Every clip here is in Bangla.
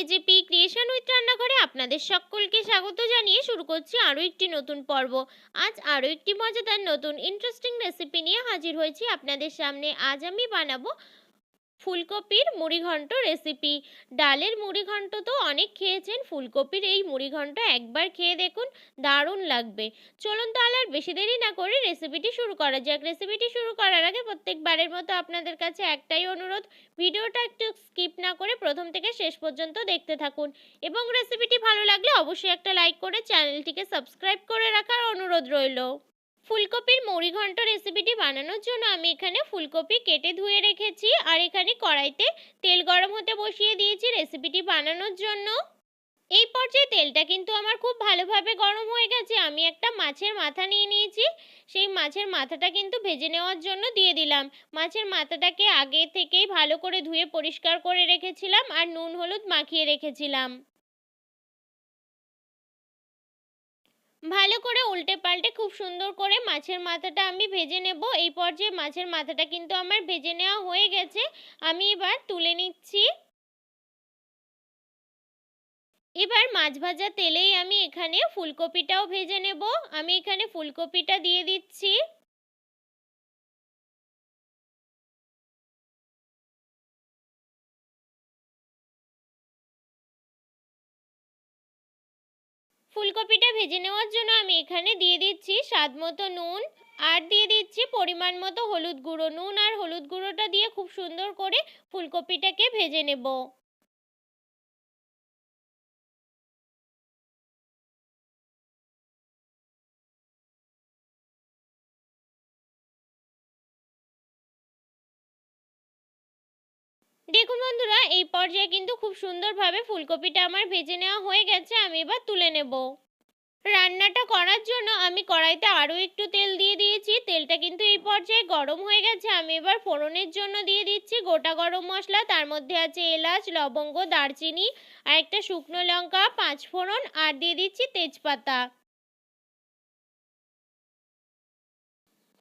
এজেপি ক্রিয়েশন উইথ রান্নাঘরে আপনাদের সকলকে স্বাগত জানিয়ে শুরু করছি আরও একটি নতুন পর্ব। আজ আরও একটি মজাদার নতুন ইন্টারেস্টিং রেসিপি নিয়ে হাজির হয়েছি আপনাদের সামনে। আজ আমি বানাবো ফুলকপির মুড়িঘণ্ট রেসিপি ডালের মুড়িঘণ্ট তো অনেক খেয়েছেন, ফুলকপির এই মুড়িঘণ্ট একবার খেয়ে দেখুন, দারুণ লাগবে। চলুন তাহলে আর বেশি দেরি না করে রেসিপিটি শুরু করা যাক। রেসিপিটি শুরু করার আগে প্রত্যেকবারের মতো আপনাদের কাছে একটাই অনুরোধ, ভিডিওটা একটু স্কিপ না করে প্রথম থেকে শেষ পর্যন্ত দেখতে থাকুন। এবং রেসিপিটি ভালো লাগলে অবশ্যই একটা লাইক করে চ্যানেলটিকে সাবস্ক্রাইব করে রাখার অনুরোধ রইল। ফুলকপির মুড়ি মুড়িঘণ্ট রেসিপিটি বানানোর জন্য আমি এখানে ফুলকপি কেটে ধুয়ে রেখেছি আর এখানে কড়াইতে তেল গরম হতে বসিয়ে দিয়েছি রেসিপিটি বানানোর জন্য। এই পর্যায়ে তেলটা কিন্তু আমার খুব ভালোভাবে গরম হয়ে গেছে। আমি একটা মাছের মাথা নিয়ে নিয়েছি। সেই মাছের মাথাটা কিন্তু ভেজে নেওয়ার জন্য দিয়ে দিলাম। মাছের মাথাটাকে আগে থেকেই ভালো করে ধুয়ে পরিষ্কার করে রেখেছিলাম আর নুন, হলুদ মাখিয়ে রেখেছিলাম। ভালো করে উল্টে পাল্টে খুব সুন্দর করে মাছের মাথাটা আমি ভেজে নেব। এই পর্যায়ে মাছের মাথাটা কিন্তু আমার ভেজে নেওয়া হয়ে গেছে। আমি এবার তুলে নিচ্ছি। এবার মাছ ভাজা তেলেই আমি এখানে ফুলকপিটাও ভেজে নেব। আমি এখানে ফুলকপিটা দিয়ে দিচ্ছি। ফুলকপিটা ভেজে নেওয়ার জন্য আমি এখানে দিয়ে দিচ্ছি স্বাদ মতো নুন আর দিয়ে দিচ্ছি পরিমাণ মতো হলুদ গুঁড়ো। নুন আর হলুদ গুঁড়োটা দিয়ে খুব সুন্দর করে ফুলকপিটাকে ভেজে নেব। দেখুন বন্ধুরা, এই পর্যায়ে কিন্তু খুব সুন্দরভাবে ফুলকপিটা আমার ভেজে নেওয়া হয়ে গেছে, আমি এবার তুলে নেব। রান্নাটা করার জন্য আমি কড়াইতে আরও একটু তেল দিয়ে দিয়েছি, তেলটা কিন্তু এই পর্যায়ে গরম হয়ে গেছে, আমি এবার ফোড়নের জন্য দিয়ে দিচ্ছি গোটা গরম মশলা, তার মধ্যে আছে এলাচ, লবঙ্গ, দারচিনি, আর একটা শুকনো লঙ্কা, পাঁচ ফোড়ন, আর দিয়ে দিচ্ছি তেজপাতা।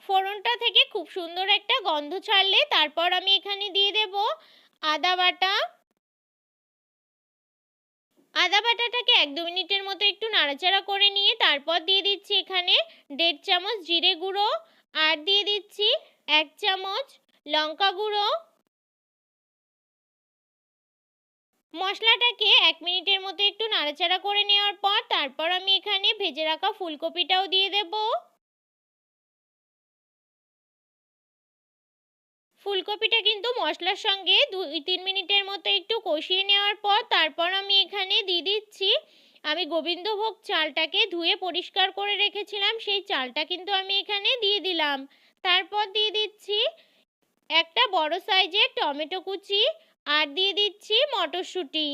ফোড়নটা থেকে খুব সুন্দর একটা গন্ধ ছাড়লে তারপর আমি এখানে দিয়ে দেব আদা বাটা। আদা বাটাটাকে এক দু মিনিটের মতো একটু নাড়াচাড়া করে নিয়ে তারপর দিয়ে দিচ্ছি এখানে দেড় চামচ জিরে গুঁড়ো আর দিয়ে দিচ্ছি এক চামচ লঙ্কা গুঁড়ো। মশলাটাকে এক মিনিটের মতো একটু নাড়াচাড়া করে নেওয়ার পর তারপর আমি এখানে ভেজে রাখা ফুলকপিটাও দিয়ে দেবো। ফুলকপিটা কিন্তু মশলার সঙ্গে দুই, তিন মিনিটের মতো একটু কষিয়ে নেওয়ার পর তারপর আমি এখানে দিয়ে দিচ্ছি। আমি গোবিন্দভোগ চালটাকে ধুয়ে পরিষ্কার করে রেখেছিলাম, সেই চালটা কিন্তু আমি এখানে দিয়ে দিলাম। তারপর দিয়ে দিচ্ছি একটা বড় সাইজের টমেটো কুচি আর দিয়ে দিচ্ছি মটরশুঁটি।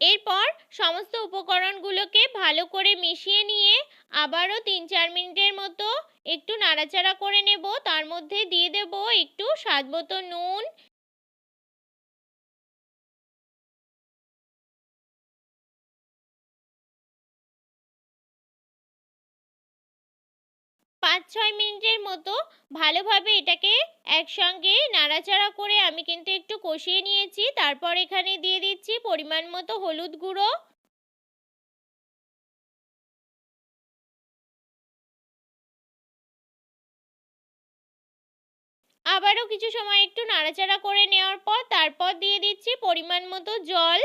এরপর সমস্ত উপকরণগুলোকে ভালো করে মিশিয়ে নিয়ে আবারও তিন চার মিনিটের মতো একটু নাড়াচাড়া করে নেব। তার মধ্যে দিয়ে দেব একটু স্বাদ মতো নুন। পাঁচ ছয় মিনিটের মতো ভালোভাবে এটাকে একসঙ্গে নাড়াচাড়া করে আমি কিন্তু একটু কষিয়ে নিয়েছি। তারপর এখানে দিয়ে দিচ্ছি পরিমাণ মতো হলুদ গুঁড়ো। আবারও কিছু সময় একটু নাড়াচাড়া করে নেওয়ার পর তারপর দিয়ে দিচ্ছি পরিমাণ মতো জল।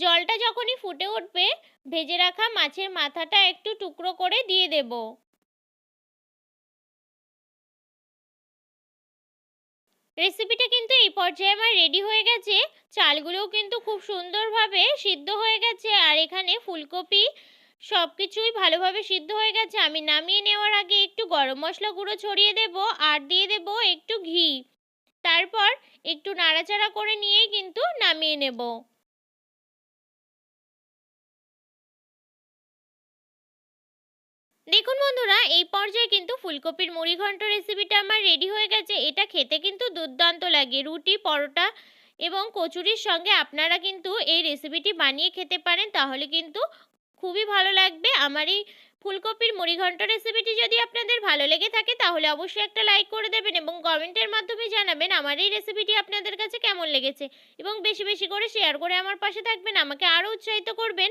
জলটা যখনই ফুটে উঠবে, ভেজে রাখা মাছের মাথাটা একটু টুকরো করে দিয়ে দেব। রেসিপিটা কিন্তু এই পর্যায়ে আমার রেডি হয়ে গেছে। চালগুলোও কিন্তু খুব সুন্দরভাবে সিদ্ধ হয়ে গেছে আর এখানে ফুলকপি সব কিছুই ভালোভাবে সিদ্ধ হয়ে গেছে। আমি নামিয়ে নেওয়ার আগে একটু গরম মশলা গুঁড়ো ছড়িয়ে দেব আর দিয়ে দেব একটু ঘি। তারপর একটু নাড়াচাড়া করে নিয়েই কিন্তু নামিয়ে নেব। দেখুন বন্ধুরা, এই পর্যায়ে কিন্তু ফুলকপির মুড়ি ঘন্ট রেসিপিটা আমার রেডি হয়ে গেছে। এটা খেতে কিন্তু দুর্দান্ত লাগে। রুটি, পরোটা এবং কচুরির সঙ্গে আপনারা কিন্তু এই রেসিপিটি বানিয়ে খেতে পারেন। তাহলে কিন্তু খুবই ভালো লাগবে। আমার এই ফুলকপির মুড়ি ঘন্ট রেসিপিটি যদি আপনাদের ভালো লেগে থাকে, তাহলে অবশ্যই একটা লাইক করে দেবেন এবং কমেন্টের মাধ্যমে জানাবেন আমার এই রেসিপিটি আপনাদের কাছে কেমন লেগেছে। এবং বেশি বেশি করে শেয়ার করে আমার পাশে থাকবেন। আমাকে আরও উৎসাহিত করবেন।